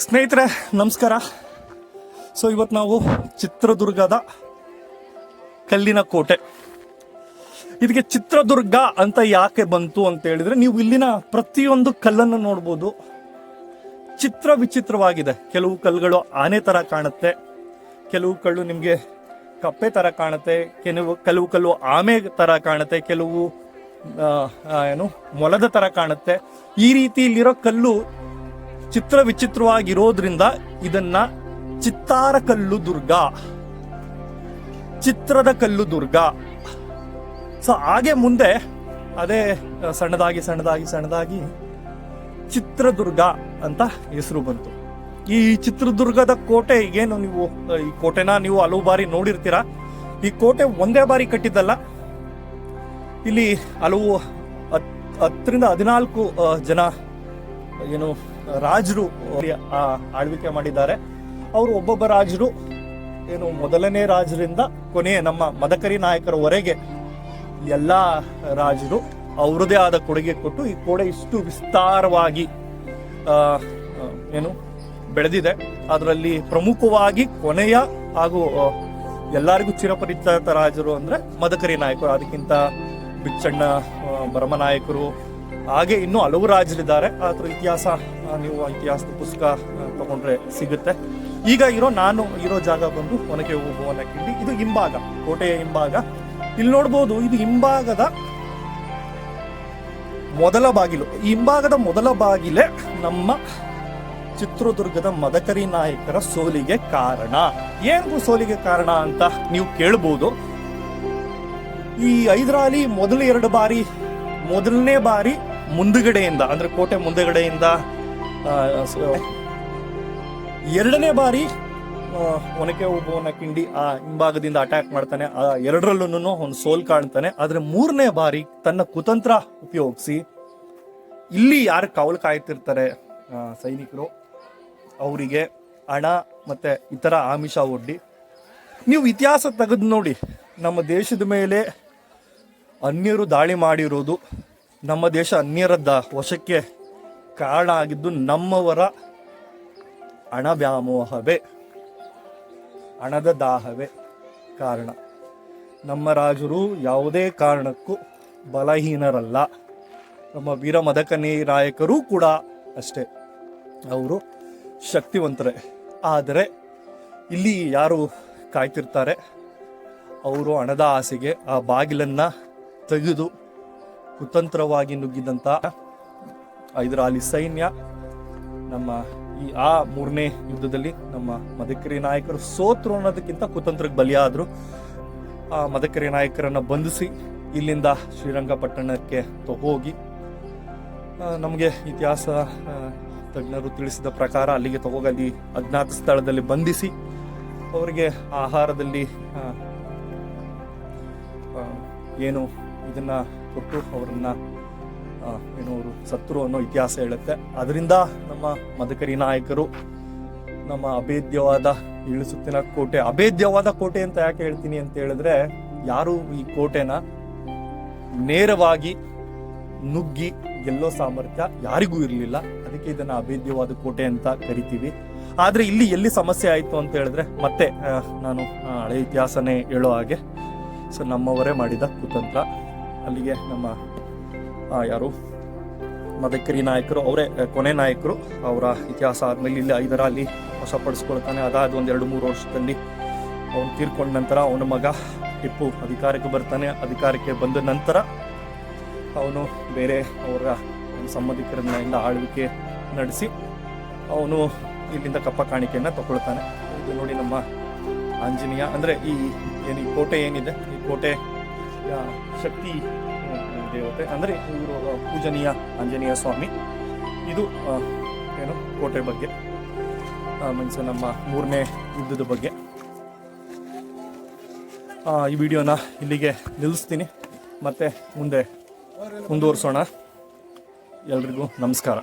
ಸ್ನೇಹಿತರೆ, ನಮಸ್ಕಾರ. ಸೊ ಇವತ್ತು ನಾವು ಚಿತ್ರದುರ್ಗದ ಕಲ್ಲಿನ ಕೋಟೆ ಇದಕ್ಕೆ ಚಿತ್ರದುರ್ಗ ಅಂತ ಯಾಕೆ ಬಂತು ಅಂತ ಹೇಳಿದ್ರೆ, ನೀವು ಇಲ್ಲಿನ ಪ್ರತಿಯೊಂದು ಕಲ್ಲನ್ನು ನೋಡ್ಬೋದು. ಚಿತ್ರ ವಿಚಿತ್ರವಾಗಿದೆ. ಕೆಲವು ಕಲ್ಲುಗಳು ಆನೆ ತರ ಕಾಣುತ್ತೆ. ಕೆಲವು ಕಲ್ಲು ನಿಮಗೆ ಕಪ್ಪೆ ತರ ಕಾಣುತ್ತೆ. ಕೆಲವು ಕೆಲವು ಕಲ್ಲು ಆಮೆ ತರ ಕಾಣುತ್ತೆ. ಕೆಲವು ಏನು, ಮೊಲದ ತರ ಕಾಣುತ್ತೆ. ಈ ರೀತಿ ಇಲ್ಲಿರೋ ಕಲ್ಲು ಚಿತ್ರ ವಿಚಿತ್ರವಾಗಿರೋದ್ರಿಂದ ಇದನ್ನ ಚಿತ್ತಾರ ಕಲ್ಲು ದುರ್ಗ, ಚಿತ್ರದ ಕಲ್ಲು ದುರ್ಗ. ಸೊ ಹಾಗೆ ಮುಂದೆ ಅದೇ ಸಣ್ಣದಾಗಿ ಸಣ್ಣದಾಗಿ ಸಣ್ಣದಾಗಿ ಚಿತ್ರದುರ್ಗ ಅಂತ ಹೆಸರು ಬಂತು. ಈ ಚಿತ್ರದುರ್ಗದ ಕೋಟೆ ಏನು ನೀವು ಈ ಕೋಟೆನ ನೀವು ಹಲವು ಬಾರಿ ನೋಡಿರ್ತೀರಾ? ಈ ಕೋಟೆ ಒಂದೇ ಬಾರಿ ಕಟ್ಟಿದ್ದಲ್ಲ. ಇಲ್ಲಿ ಹಲವು ಹತ್- ಹತ್ತರಿಂದ ಹದಿನಾಲ್ಕು ಜನ, ಏನು ರಾಜರು ಆಳ್ವಿಕೆ ಮಾಡಿದ್ದಾರೆ. ಅವರು ಒಬ್ಬೊಬ್ಬ ರಾಜರು, ಏನು ಮೊದಲನೇ ರಾಜರಿಂದ ಕೊನೆಯ ನಮ್ಮ ಮದಕರಿ ನಾಯಕರವರೆಗೆ ಎಲ್ಲ ರಾಜರು ಅವರದೇ ಆದ ಕೊಡುಗೆ ಕೊಟ್ಟು ಈ ಕೋಡೆ ಇಷ್ಟು ವಿಸ್ತಾರವಾಗಿ ಏನು ಬೆಳೆದಿದೆ. ಅದರಲ್ಲಿ ಪ್ರಮುಖವಾಗಿ ಕೊನೆಯ ಹಾಗೂ ಎಲ್ಲರಿಗೂ ಚಿರಪರಿಚಿತ ರಾಜರು ಅಂದ್ರೆ ಮದಕರಿ ನಾಯಕರು. ಅದಕ್ಕಿಂತ ಬಿಚ್ಚಣ್ಣ ಭರಮನಾಯಕರು ಹಾಗೆ ಇನ್ನೂ ಹಲವು ರಾಜರಿದ್ದಾರೆ ಅದ್ರ ಇತಿಹಾಸ ನೀವು ಇತಿಹಾಸದ ಪುಸ್ತಕ ತಗೊಂಡ್ರೆ ಸಿಗುತ್ತೆ. ಈಗ ಇರೋ, ನಾನು ಇರೋ ಜಾಗ ಬಂದು ಒನಕೆ ಓಬವ್ವನ ಕಿಂಡಿ. ಇದು ಹಿಂಭಾಗ, ಕೋಟೆಯ ಹಿಂಭಾಗ. ಇಲ್ಲಿ ನೋಡ್ಬೋದು, ಇದು ಹಿಂಭಾಗದ ಮೊದಲ ಬಾಗಿಲು. ಹಿಂಭಾಗದ ಮೊದಲ ಬಾಗಿಲೇ ನಮ್ಮ ಚಿತ್ರದುರ್ಗದ ಮದಕರಿ ನಾಯಕರ ಸೋಲಿಗೆ ಕಾರಣ. ಏನು ಸೋಲಿಗೆ ಕಾರಣ ಅಂತ ನೀವು ಕೇಳ್ಬೋದು. ಈ ಹೈದರಾಲಿ ಮೊದಲು ಎರಡು ಬಾರಿ ಮೊದಲನೇ ಬಾರಿ ಮುಂದುಗಡೆಯಿಂದ, ಅಂದ್ರೆ ಕೋಟೆ ಮುಂದುಗಡೆಯಿಂದ ಎರಡನೇ ಬಾರಿ ಒನಕೆ ಒಬ್ಬವನ ಕಿಂಡಿ ಆ ಹಿಂಭಾಗದಿಂದ ಅಟ್ಯಾಕ್ ಮಾಡ್ತಾನೆ. ಆ ಎರಡರಲ್ಲೂ ಒಂದು ಸೋಲ್ ಕಾಣ್ತಾನೆ. ಆದ್ರೆ ಮೂರನೇ ಬಾರಿ ತನ್ನ ಕುತಂತ್ರ ಉಪಯೋಗಿಸಿ, ಇಲ್ಲಿ ಯಾರು ಕಾವಲು ಕಾಯ್ತಿರ್ತಾರೆ ಸೈನಿಕರು, ಅವರಿಗೆ ಹಣ ಮತ್ತೆ ಇತರ ಆಮಿಷ ಒಡ್ಡಿ. ನೀವು ಇತಿಹಾಸ ತೆಗೆದು ನೋಡಿ, ನಮ್ಮ ದೇಶದ ಮೇಲೆ ಅನ್ಯರು ದಾಳಿ ಮಾಡಿರೋದು ನಮ್ಮ ದೇಶ ಅನ್ಯರ ದ- ವಶಕ್ಕೆ ಕಾರಣ ಆಗಿದ್ದು ನಮ್ಮವರ ಹಣ ವ್ಯಾಮೋಹವೇ ಹಣದ ದಾಹವೇ ಕಾರಣ. ನಮ್ಮ ರಾಜರು ಯಾವುದೇ ಕಾರಣಕ್ಕೂ ಬಲಹೀನರಲ್ಲ. ನಮ್ಮ ವೀರ ಮದಕನಿ ನಾಯಕರು ಕೂಡ ಅಷ್ಟೇ. ಅವರು ಶಕ್ತಿವಂತರೇ. ಆದರೆ ಇಲ್ಲಿ ಯಾರು ಕಾಯ್ತಿರ್ತಾರೆ? ಅವರು ಹಣದ ಆಸೆಗೆ ಆ ಬಾಗಿಲನ್ನ ತೆಗೆದು ಕುತಂತ್ರವಾಗಿ ನುಗ್ಗಿದಂಥ ಇದರ ಅಲ್ಲಿ ಸೈನ್ಯ, ನಮ್ಮ ಈ ಆ ಮೂರನೇ ಯುದ್ಧದಲ್ಲಿ ನಮ್ಮ ಮದಕರಿ ನಾಯಕರು ಸೋತ್ರು ಅನ್ನೋದಕ್ಕಿಂತ ಕುತಂತ್ರಕ್ಕೆ ಬಲಿಯಾದರು. ಆ ಮದಕರಿ ನಾಯಕರನ್ನು ಬಂಧಿಸಿ ಇಲ್ಲಿಂದ ಶ್ರೀರಂಗಪಟ್ಟಣಕ್ಕೆ ಹೋಗಿ. ನಮಗೆ ಇತಿಹಾಸ ತಜ್ಞರು ತಿಳಿಸಿದ ಪ್ರಕಾರ ಅಲ್ಲಿಗೆ ತಗೋಗಿ ಅಲ್ಲಿ ಅಜ್ಞಾತ ಸ್ಥಳದಲ್ಲಿ ಬಂಧಿಸಿ ಅವರಿಗೆ ಆಹಾರದಲ್ಲಿ ಏನು ಇದನ್ನ ಕೊಟ್ಟು ಅವರನ್ನು ಏನೋ ಅವರು ಸತ್ರು ಅನ್ನೋ ಇತಿಹಾಸ ಹೇಳುತ್ತೆ. ಅದರಿಂದ ನಮ್ಮ ಮದಕರಿ ನಾಯಕರು ನಮ್ಮ ಅಭೇದ್ಯವಾದ ಇಳಿಸುತ್ತಿನ ಕೋಟೆ, ಅಭೇದ್ಯವಾದ ಕೋಟೆ ಅಂತ ಯಾಕೆ ಹೇಳ್ತೀನಿ ಅಂತ ಹೇಳಿದ್ರೆ, ಯಾರು ಈ ಕೋಟೆನ ನೇರವಾಗಿ ನುಗ್ಗಿ ಗೆಲ್ಲೋ ಸಾಮರ್ಥ್ಯ ಯಾರಿಗೂ ಇರಲಿಲ್ಲ. ಅದಕ್ಕೆ ಇದನ್ನ ಅಭೇದ್ಯವಾದ ಕೋಟೆ ಅಂತ ಕರಿತೀವಿ. ಆದ್ರೆ ಇಲ್ಲಿ ಎಲ್ಲಿ ಸಮಸ್ಯೆ ಆಯಿತು ಅಂತ ಹೇಳಿದ್ರೆ, ಮತ್ತೆ ನಾನು ಹಳೆ ಇತಿಹಾಸನೇ ಹೇಳೋ ಹಾಗೆ, ಸೊ, ನಮ್ಮವರೇ ಮಾಡಿದ ಕುತಂತ್ರ. ಅಲ್ಲಿಗೆ ನಮ್ಮ ಯಾರು? ಮದಕರಿ ನಾಯಕರು, ಅವರೇ ಕೊನೆ ನಾಯಕರು. ಅವರ ಇತಿಹಾಸ ಆದ್ಮೇಲೆ ಇಲ್ಲಿ ಐದರಲ್ಲಿ ವಶಪಡಿಸ್ಕೊಳ್ತಾನೆ ಅದಾದ ಒಂದು ಎರಡು ಮೂರು ವರ್ಷದಲ್ಲಿ ಅವನು ತೀರ್ಕೊಂಡ ನಂತರ ಅವನ ಮಗ ಟಿಪ್ಪು ಅಧಿಕಾರಕ್ಕೆ ಬರ್ತಾನೆ. ಅಧಿಕಾರಕ್ಕೆ ಬಂದ ನಂತರ ಅವನು ಬೇರೆ ಅವರ ಸಂಬಂಧಿಕರನ್ನೆಲ್ಲ ಆಳ್ವಿಕೆ ನಡೆಸಿ ಅವನು ಇಲ್ಲಿಂದ ಕಪ್ಪ ಕಾಣಿಕೆಯನ್ನು ತಗೊಳ್ತಾನೆ. ಇದು ನೋಡಿ ನಮ್ಮ ಆಂಜನೇಯ, ಅಂದರೆ ಈ ಏನು ಈ ಕೋಟೆ ಏನಿದೆ? ಈ ಕೋಟೆ ಶಕ್ತಿ ದೇವತೆ. ಅಂದರೆ ಇವರು ಪೂಜನೀಯ ಆಂಜನೇಯ ಸ್ವಾಮಿ. ಇದು ಏನು, ಕೋಟೆ ಬಗ್ಗೆ. ಮೀನ್ಸ್ ನಮ್ಮ ಮೂರನೇ ಯುದ್ಧದ ಬಗ್ಗೆ. ಈ ವಿಡಿಯೋನ ಇಲ್ಲಿಗೆ ನಿಲ್ಲಿಸ್ತೀನಿ. ಮತ್ತೆ ಮುಂದೆ ಮುಂದುವರಿಸೋಣ. ಎಲ್ರಿಗೂ ನಮಸ್ಕಾರ.